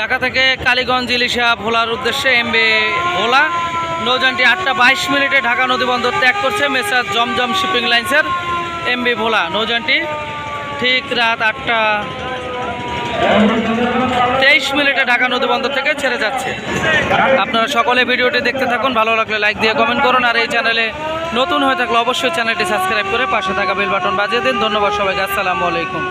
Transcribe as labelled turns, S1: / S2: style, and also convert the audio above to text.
S1: ঢাকা থেকে কালীগঞ্জ, ইলিশা ভোলার উদ্দেশ্যে এমবি ভোলা। নৌযানটি আটটা বাইশ মিনিটে ঢাকা নদী বন্দর ত্যাগ করছে। মেসার জমজম শিপিং লাইন্সের এমবি ভোলা নৌযানটি ঠিক রাত আটটা তেইশ মিনিটে ঢাকা নদীবন্দর থেকে ছেড়ে যাচ্ছে। আপনারা সকলে ভিডিওটি দেখতে থাকুন। ভালো লাগলে লাইক দিয়ে কমেন্ট করুন। আর এই চ্যানেলে নতুন হয়ে থাকলে অবশ্যই চ্যানেলটি সাবস্ক্রাইব করে পাশে থাকা বেল বাটন বাজিয়ে দিন। ধন্যবাদ সবাইকে। আসসালামু আলাইকুম।